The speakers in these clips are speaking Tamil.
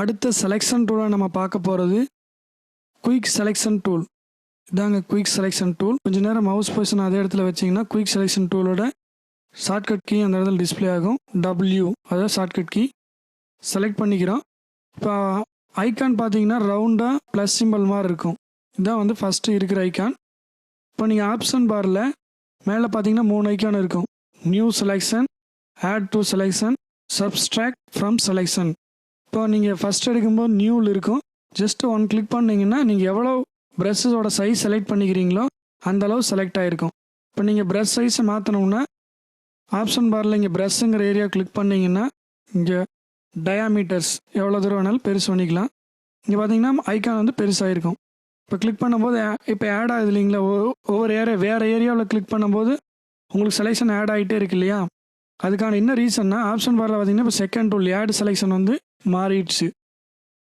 அடுத்த செலெக்ஷன் டூலை நம்ம பார்க்க போகிறது குயிக் செலெக்ஷன் டூல் இதாங்க குயிக் செலெக்ஷன் டூல் கொஞ்ச நேரம் மவுஸ் பொசிஷன் அதே இடத்துல வச்சிங்கன்னா குயிக் செலெக்ஷன் டூலோட ஷார்ட்கட் கீ அந்த இடத்துல டிஸ்ப்ளே ஆகும். டபிள்யூ அதாவது ஷார்ட்கட் கீ செலக்ட் பண்ணிக்கிறோம். இப்போ ஐக்கான் பார்த்தீங்கன்னா ரவுண்டாக ப்ளஸ் சிம்பிள் மாதிரி இருக்கும். இதான் வந்து ஃபஸ்ட்டு இருக்கிற ஐக்கான் இப்போ நீங்கள் ஆப்ஷன் பாரில் மேலே பார்த்தீங்கன்னா மூணு ஐகான் இருக்கும். New selection add to selection subtract from selection இப்போ நீங்கள் ஃபஸ்ட் எடுக்கும்போது நியூவில் இருக்கும். ஜஸ்ட் ஒன் கிளிக் பண்ணிங்கன்னா நீங்கள் எவ்வளோ ப்ரெஷ்ஷஸோட சைஸ் செலக்ட் பண்ணிக்கிறீங்களோ அந்த அளவு செலக்ட் ஆகிருக்கும் இப்போ நீங்கள் ப்ரெஷ் சைஸை மாற்றணும்னா ஆப்ஷன் பாரில் இங்கே ப்ரெஷ்ஷுங்கிற ஏரியா கிளிக் பண்ணீங்கன்னா இங்கே டயாமீட்டர்ஸ் எவ்வளோ தூரம் வேணாலும் பெருசு பண்ணிக்கலாம். இங்கே பார்த்தீங்கன்னா ஐக்கான் வந்து பெருசாக இருக்கும் இப்போ கிளிக் பண்ணும்போது இப்போ ஆட் ஆகுது இல்லைங்களா? ஒ- ஒவ்வொரு ஏரியா வேறு ஏரியாவில் கிளிக் பண்ணும்போது உங்களுக்கு செலெக்ஷன் ஆட் ஆகிட்டே இருக்கு இல்லையா? அதுக்கான என்ன ரீசன்னா ஆப்ஷன் பாரில் பார்த்தீங்கன்னா இப்போ செகண்ட் டூல் ஆட் செலெக்ஷன் வந்து மாறிடுச்சு.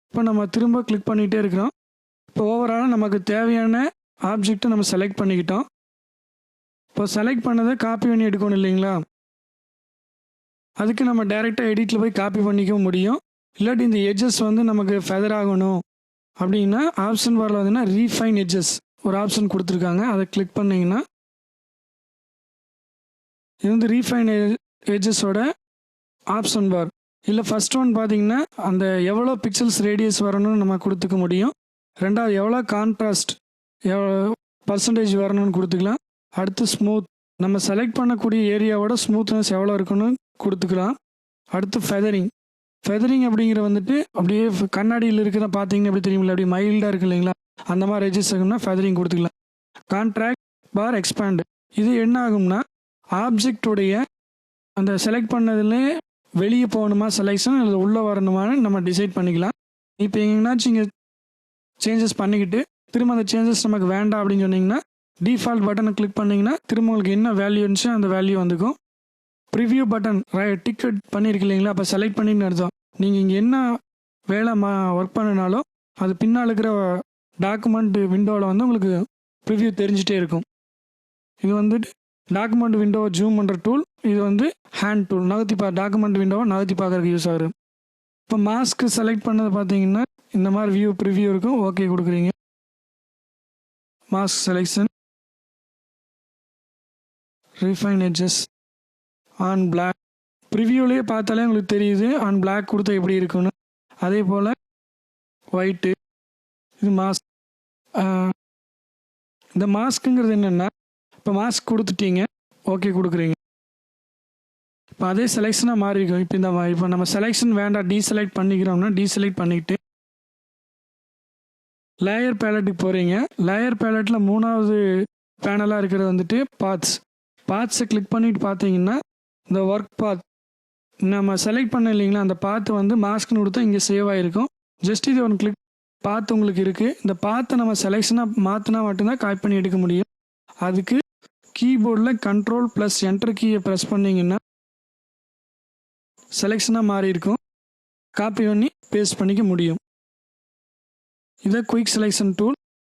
இப்போ நம்ம திரும்ப கிளிக் பண்ணிகிட்டே இருக்கிறோம். இப்போ ஓவராலாக நமக்கு தேவையான ஆப்ஜெக்ட்டை நம்ம செலக்ட் பண்ணிக்கிட்டோம். இப்போ செலக்ட் பண்ணதை காப்பி பண்ணி எடுக்கணும் இல்லைங்களா? அதுக்கு நம்ம டைரெக்டாக எடிட்டில் போய் காப்பி பண்ணிக்க முடியும். இல்லாட்டி இந்த எட்ஜஸ் வந்து நமக்கு ஃபெதர் ஆகணும். அப்படின்னா ஆப்ஷன் வரல பார்த்தீங்கன்னா ரீஃபைன் எட்ஜஸ் ஒரு ஆப்ஷன் கொடுத்துருக்காங்க. அதை கிளிக் பண்ணிங்கன்னா இது வந்து ரீஃபைன் எஜஸோட ஆப்ஷன் பார் இல்லை ஃபஸ்ட் ஒன் பார்த்தீங்கன்னா அந்த எவ்வளோ பிக்சல்ஸ் ரேடியஸ் வரணும்னு நம்ம கொடுத்துக்க முடியும். ரெண்டாவது எவ்வளோ கான்ட்ராஸ்ட் எவ்வளோ பர்சன்டேஜ் வரணும்னு கொடுத்துக்கலாம். அடுத்து ஸ்மூத் நம்ம செலக்ட் பண்ணக்கூடிய ஏரியாவோட ஸ்மூத்னஸ் எவ்வளோ இருக்குன்னு கொடுத்துக்கலாம். அடுத்து ஃபெதரிங் ஃபெதரிங் அப்படிங்கிற வந்துட்டு அப்படியே கண்ணாடியில் இருக்கிற பார்த்தீங்கன்னா எப்படி தெரியுமில்ல அப்படியே மைல்டாக இருக்கு இல்லைங்களா? அந்த மாதிரி ரெஜிஸ்ட் ஆகும்னா ஃபெதரிங் கொடுத்துக்கலாம். கான்ட்ராக்ட் பார் எக்ஸ்பேண்டு இது என்ன ஆகும்னா ஆப்ஜெக்டுடைய அந்த செலக்ட் பண்ணதுலேயே வெளியே போகணுமா செலெக்ஷன் அல்லது உள்ளே வரணுமான்னு நம்ம டிசைட் பண்ணிக்கலாம். இப்போ எங்கேனாச்சும் இங்கே சேஞ்சஸ் பண்ணிக்கிட்டு திரும்ப அந்த சேஞ்சஸ் நமக்கு வேண்டாம் அப்படின்னு சொன்னிங்கன்னா டிஃபால்ட் பட்டனை கிளிக் பண்ணிங்கன்னா திரும்ப உங்களுக்கு என்ன வேல்யூ இருந்துச்சு அந்த வேல்யூ வந்துக்கும். ப்ரிவ்யூ பட்டன் டிக்கெட் பண்ணியிருக்கு இல்லைங்களா? அப்போ செலக்ட் பண்ணின்னு அர்த்தம். நீங்கள் இங்கே என்ன வேலை மா ஒர்க் பண்ணினாலும் அது பின்னால் இருக்கிற டாக்குமெண்ட் விண்டோவில் வந்து உங்களுக்கு ப்ரிவ்யூ தெரிஞ்சிட்டே இருக்கும். இது வந்துட்டு டாக்குமெண்ட் விண்டோவை ஜூம் பண்ணுற டூல் இது வந்து ஹேண்ட் டூல் நகர்த்தி பா டாக்குமெண்ட் விண்டோவை நகர்த்தி பார்க்குறதுக்கு யூஸ் ஆகுது. இப்போ மாஸ்க்கு செலக்ட் பண்ணது பார்த்தீங்கன்னா இந்த மாதிரி வியூ ப்ரிவ்யூ இருக்கும் ஓகே கொடுக்குறீங்க. Mask selection refine edges on black ப்ரிவியூலேயே பார்த்தாலே உங்களுக்கு தெரியுது ஆன் பிளாக் கொடுத்தா எப்படி இருக்குன்னு அதே போல் ஒயிட்டு இது மாஸ்க் இந்த மாஸ்க்குங்கிறது என்னென்னா இப்போ மாஸ்க் கொடுத்துட்டீங்க ஓகே கொடுக்குறீங்க. இப்போ அதே செலெக்ஷனாக மாறி இருக்கும். இப்போ இந்த இப்போ நம்ம செலெக்ஷன் வேண்டாம். டீசெலக்ட் பண்ணிக்கிறோம்னா டீசெலக்ட் பண்ணிக்கிட்டு லேயர் பேலட்டுக்கு போகிறீங்க லேயர் பேலட்டில் மூணாவது பேனலாக இருக்கிறது வந்துட்டு பாத்ஸ் பாத்ஸை கிளிக் பண்ணிட்டு பார்த்தீங்கன்னா இந்த ஒர்க் பாத் நம்ம செலக்ட் பண்ண இல்லைங்களா? அந்த பாத்து வந்து மாஸ்க்னு கொடுத்தா இங்கே சேவ் ஆகிருக்கும் ஜஸ்ட் இது ஒன் கிளிக் பாத்து உங்களுக்கு இருக்குது இந்த பாத்தை நம்ம செலெக்ஷனாக மாற்றினா மட்டும்தான் காப்பி பண்ணி எடுக்க முடியும். அதுக்கு கீபோர்டில் கண்ட்ரோல் ப்ளஸ் என்டர் கீயை ப்ரெஸ் பண்ணிங்கன்னா செலெக்ஷனாக மாறி இருக்கும். காப்பி பண்ணி பேஸ்ட் பண்ணிக்க முடியும். இதை குயிக் செலெக்ஷன் டூல்